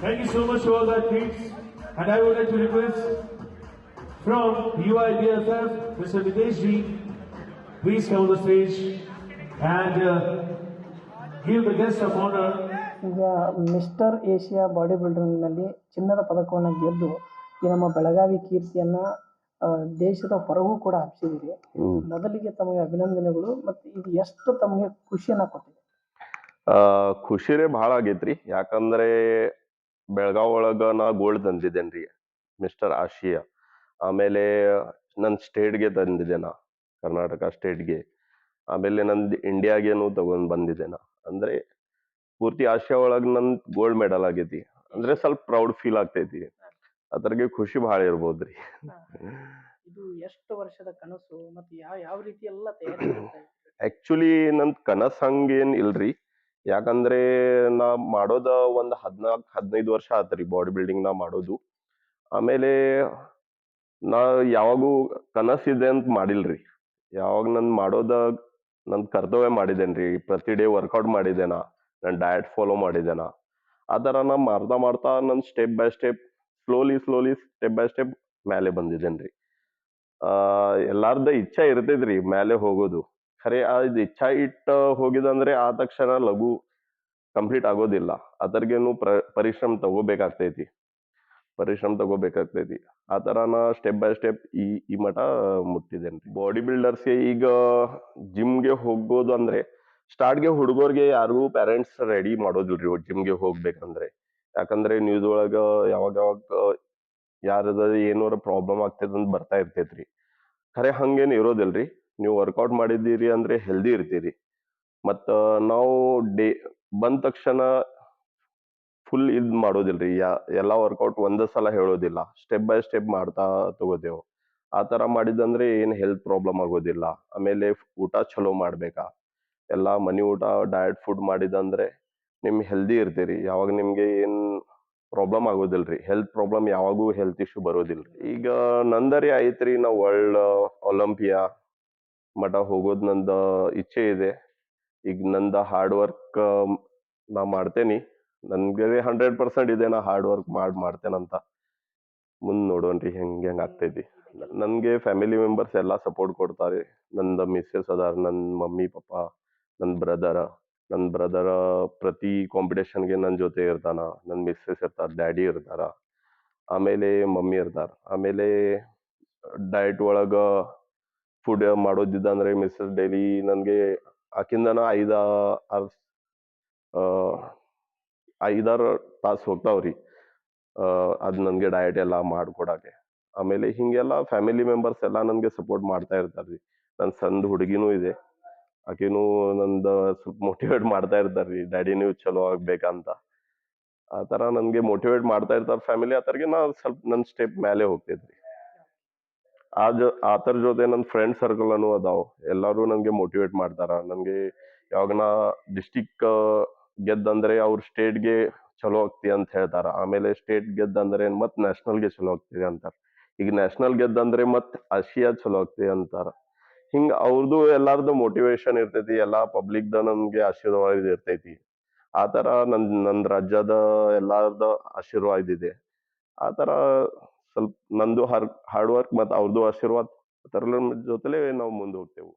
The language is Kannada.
Thank you so much to all that, kids. And I would like to request from UIBFF, Mr. Videshji, please come on the stage. And uh, give the guest of honor. ಈಗ ಮಿಸ್ಟರ್ ಏಷ್ಯಾ ಬಾಡಿ ಬಿಲ್ಡರ್ನಲ್ಲಿ ಚಿನ್ನದ ಪದಕವನ್ನು ಗೆದ್ದು ಈ ನಮ್ಮ ಬೆಳಗಾವಿ ಕೀರ್ತಿಯನ್ನ ದೇಶದ ಹೊರಗೂ ಕೂಡ ಹಬ್ಬಿಸಿದಿರಿ ಮೊದಲಿಗೆ ತಮಗೆ ಅಭಿನಂದನೆಗಳು ಮತ್ತು ಇದು ಎಷ್ಟು ತಮಗೆ ಖುಷಿಯನ್ನ ಕೊಟ್ಟಿದೆ? ಆ, ಖುಷಿರೇ ಭಾಳ ಆಗೈತ್ರಿ. ಯಾಕಂದ್ರೆ ಬೆಳಗಾವ್ ಒಳಗ ನಾ ಗೋಲ್ಡ್ ತಂದಿದ್ದೇನ್ರಿ ಮಿಸ್ಟರ್ ಆಶಿಯಾ. ಆಮೇಲೆ ನನ್ನ ಸ್ಟೇಟ್ಗೆ ತಂದಿದ್ದೆ ನಾ ಕರ್ನಾಟಕ ಸ್ಟೇಟ್ಗೆ ಆಮೇಲೆ ನಂದು ಇಂಡಿಯಾಗೇನು ತಗೊಂಡ್ ಬಂದಿದೆ ನಾ. ಅಂದ್ರೆ ಪೂರ್ತಿ ಆಸಿಯಾ ಒಳಗ್ ನನ್ ಗೋಲ್ಡ್ ಮೆಡಲ್ ಆಗೈತಿ. ಅಂದ್ರೆ ಸ್ವಲ್ಪ ಪ್ರೌಡ್ ಫೀಲ್ ಆಗ್ತೈತಿ. ಅದ್ರಾಗೆ ಖುಷಿ ಭಾಳ ಇರ್ಬೋದ್ರಿ ಇದು ಎಷ್ಟು ವರ್ಷದ ಕನಸು ಮತ್ತೆ ಯಾವ ಯಾವ ರೀತಿ ಎಲ್ಲ ತಯಾರಿ ಮಾಡ್ತಾ ಇದ್ದೀರಿ? ಆಕ್ಚುಲಿ ನನ್ ಕನಸ್ ಹಂಗೇನ್ ಇಲ್ರಿ. ಯಾಕಂದ್ರೆ ನಾ ಮಾಡೋದ ಒಂದ್ ಹದ್ನಾಲ್ಕ್ ಹದಿನೈದು ವರ್ಷ ಆತ್ರಿ ಬಾಡಿ ಬಿಲ್ಡಿಂಗ್ ನಾ ಮಾಡೋದು. ಆಮೇಲೆ ನಾ ಯಾವಾಗೂ ಕನಸ್ ಇದೆ ಅಂತ ಮಾಡಿಲ್ರಿ. ಯಾವಾಗ ನನ್ ಮಾಡೋದ ನನ್ ಕರ್ತವ್ಯ ಮಾಡಿದೇನ್ರಿ, ಪ್ರತಿ ಡೇ ವರ್ಕೌಟ್ ಮಾಡಿದೇನ ನನ್ ಡಯಟ್ ಫಾಲೋ ಮಾಡಿದೇನ ಆ ಥರ ನಾ ಮಾಡ್ತಾ ಮಾಡ್ತಾ ನನ್ step by step slowly slowly step by step ಮೇಲೆ ಬಂದಿದ್ದೇನ್ರಿ. ಆ, ಎಲ್ಲಾರ್ದ ಇಚ್ಛೆ ಇರ್ತೈತ್ರಿ ಮೇಲೆ ಹೋಗೋದು. ಖರೆ ಇದು ಇಚ್ಛಾ ಇಟ್ಟ ಹೋಗಿದಂದ್ರೆ ಆ ತಕ್ಷಣ ಲಘು ಕಂಪ್ಲೀಟ್ ಆಗೋದಿಲ್ಲ. ಅದರ್ಗೇನು ಪ್ರ, ಪರಿಶ್ರಮ ತಗೋಬೇಕಾಗ್ತೈತಿ. ಪರಿಶ್ರಮ ತಗೋಬೇಕಾಗ್ತೈತಿ ಆ ತರ ನಾ ಸ್ಟೆಪ್ ಬೈ ಸ್ಟೆಪ್ ಈ ಈ ಮಠ ಮುಟ್ಟಿದ್ದೇನೆ ಬಾಡಿ ಬಿಲ್ಡರ್ಸ್ಗೆ ಈಗ ಜಿಮ್ಗೆ ಹೋಗ್ಬೋದು ಅಂದ್ರೆ ಸ್ಟಾರ್ಟ್ಗೆ ಹುಡುಗರಿಗೆ ಯಾರಿಗೂ ಪೇರೆಂಟ್ಸ್ ರೆಡಿ ಮಾಡೋದಿಲ್ರಿ ಜಿಮ್ಗೆ ಹೋಗ್ಬೇಕಂದ್ರೆ. ಯಾಕಂದ್ರೆ ನ್ಯೂಸ್ ಒಳಗ ಯಾವಾಗ ಯಾವಾಗ ಯಾರದ ಏನಾರ ಪ್ರಾಬ್ಲಮ್ ಆಗ್ತೈತೆ ಅಂತ ಬರ್ತಾ ಇರ್ತೈತ್ರಿ. ಖರೆ ಹಂಗೇನು ಇರೋದಿಲ್ರಿ. ನೀವು ವರ್ಕೌಟ್ ಮಾಡಿದ್ದೀರಿ ಅಂದ್ರೆ ಹೆಲ್ದಿ ಇರ್ತೀರಿ. ಮತ್ತ ನಾವು ಡೇ ಬಂದ ತಕ್ಷಣ ಫುಲ್ ಇದ್ ಮಾಡೋದಿಲ್ರಿ. ಯಾ, ಎಲ್ಲ ವರ್ಕೌಟ್ ಒಂದೇ ಸಲ ಹೇಳೋದಿಲ್ಲ. ಸ್ಟೆಪ್ ಬೈ ಸ್ಟೆಪ್ ಮಾಡ್ತಾ ತಗೋತೇವೆ. ಆ ತರ ಮಾಡಿದಂದ್ರೆ ಏನ್ ಹೆಲ್ತ್ ಪ್ರಾಬ್ಲಮ್ ಆಗೋದಿಲ್ಲ. ಆಮೇಲೆ ಊಟ ಚಲೋ ಮಾಡ್ಬೇಕಾ? ಎಲ್ಲಾ ಮನಿ ಊಟ ಡಯಟ್ ಫುಡ್ ಮಾಡಿದಂದ್ರೆ ನಿಮ್ ಹೆಲ್ದಿ ಇರ್ತೀರಿ. ಯಾವಾಗ ನಿಮ್ಗೆ ಏನ್ ಪ್ರಾಬ್ಲಮ್ ಆಗೋದಿಲ್ರಿ. ಹೆಲ್ತ್ ಪ್ರಾಬ್ಲಮ್ ಯಾವಾಗೂ ಹೆಲ್ತ್ ಇಶ್ಯೂ ಬರೋದಿಲ್ರಿ. ಈಗ ನಂದರಿ ಐತ್ರಿ ನಾ ವರ್ಲ್ಡ್ ಒಲಿಂಪಿಯಾ ಮಠ ಹೋಗೋದ್ ನಂದ ಇಚ್ಛೆ ಇದೆ. ಈಗ ನಂದ ಹಾರ್ಡ್ ವರ್ಕ್ ನಾ ಮಾಡ್ತೇನಿ. ನನ್ಗೆ ಹಂಡ್ರೆಡ್ ಪರ್ಸೆಂಟ್ ಇದೆ ನಾ ಹಾರ್ಡ್ ವರ್ಕ್ ಮಾಡ್ ಮಾಡ್ತೇನಂತ. ಮುಂದ್ ನೋಡೋಣ್ರಿ ಹೆಂಗ್ ಹೆಂಗ್ ಆಗ್ತೈತಿ. ನನ್ಗೆ ಫ್ಯಾಮಿಲಿ ಮೆಂಬರ್ಸ್ ಎಲ್ಲಾ ಸಪೋರ್ಟ್ ಕೊಡ್ತಾರೆ. ನಂದ ಮಿಸ್ಸಸ್ ಅದಾರ ನನ್ನ ಮಮ್ಮಿ ಪಪ್ಪ ನನ್ನ ಬ್ರದರ್ ನನ್ನ ಬ್ರದರ್ ಪ್ರತಿ ಕಾಂಪಿಟೇಷನ್ಗೆ ನನ್ನ ಜೊತೆ ಇರ್ತಾನ. ನನ್ನ ಮಿಸ್ಸಸ್ ಇರ್ತಾರ ಡ್ಯಾಡಿ ಇರ್ತಾರ. ಆಮೇಲೆ ಮಮ್ಮಿ ಇರ್ತಾರ. ಆಮೇಲೆ ಡಯಟ್ ಒಳಗ ಫುಡ್ ಮಾಡೋದಿದ್ದಂದ್ರೆ ಮಿಸ್ಸಸ್ ಡೈಲಿ ನನ್ಗೆ ಆಕಿಂದನ ಐದ ಆರ್ ಐದಾರು ತಾಸು ಹೋಗ್ತಾವ್ರಿ ರೀ. ಅದ್ ನನಗೆ ಡಯಟ್ ಎಲ್ಲ ಮಾಡ್ಕೊಡಕ್ಕೆ. ಆಮೇಲೆ ಹಿಂಗೆಲ್ಲ ಫ್ಯಾಮಿಲಿ ಮೆಂಬರ್ಸ್ ಎಲ್ಲ ನನಗೆ ಸಪೋರ್ಟ್ ಮಾಡ್ತಾ ಇರ್ತಾರೆ ರೀ. ನನ್ನ ಸಣ್ಣ ಹುಡುಗಿನೂ ಇದೆ. ಆಕೆನೂ ನಂದು ಸ್ವಲ್ಪ ಮೋಟಿವೇಟ್ ಮಾಡ್ತಾ ಇರ್ತಾರ್ರಿ ಡ್ಯಾಡಿ ನೀವು ಚಲೋ ಆಗ್ಬೇಕಂತ. ಆ ಥರ ನನಗೆ ಮೋಟಿವೇಟ್ ಮಾಡ್ತಾ ಇರ್ತಾರೆ ಫ್ಯಾಮಿಲಿ ಆತರ್ಗೆ ನಾ ಸ್ವಲ್ಪ ನನ್ನ ಸ್ಟೆಪ್ ಮೇಲೆ ಹೋಗ್ತಿದ್ರಿ ಆ ಜೊ ಆತರ ಜೊತೆ ನನ್ನ ಫ್ರೆಂಡ್ ಸರ್ಕಲ್ ಅನ್ನು ಅದಾವ. ಎಲ್ಲಾರು ನನ್ಗೆ ಮೋಟಿವೇಟ್ ಮಾಡ್ತಾರ. ನನಗೆ ಯಾವಾಗ ನಾ ಡಿಸ್ಟಿಕ್ ಗೆದ್ದಂದ್ರೆ ಅವ್ರ ಸ್ಟೇಟ್ಗೆ ಚಲೋ ಆಗ್ತಿ ಅಂತ ಹೇಳ್ತಾರ. ಆಮೇಲೆ ಸ್ಟೇಟ್ ಗೆದ್ದಂದ್ರೆ ಮತ್ ನ್ಯಾಷನಲ್ಗೆ ಚಲೋ ಆಗ್ತಿದೆ ಅಂತಾರ. ಈಗ ನ್ಯಾಷನಲ್ ಗೆದ್ದಂದ್ರೆ ಮತ್ ಆಸಿಯಾ ಚಲೋ ಆಗ್ತಿ ಅಂತಾರ. ಹಿಂಗ ಅವ್ರದ್ದು ಎಲ್ಲಾರ್ದು ಮೋಟಿವೇಶನ್ ಇರ್ತೈತಿ, ಎಲ್ಲಾ ಪಬ್ಲಿಕ್ ದ ನಮ್ಗೆ ಆಶೀರ್ವಾದ ಇರ್ತೈತಿ. ಆ ತರ ನನ್ ನನ್ ರಾಜ್ಯದ ಎಲ್ಲಾರ್ದ ಆಶೀರ್ವಾದ ಇದೆ. ಆ ತರ ಸ್ವಲ್ಪ ನಂದು ಹಾರ್ಡ್ ವರ್ಕ್ ಮತ್ ಅವ್ರದ್ದು ಆಶೀರ್ವಾದ ಅದರ ಜೊತೆಲೆ ನಾವು ಮುಂದೆ ಹೋಗ್ತೇವೆ.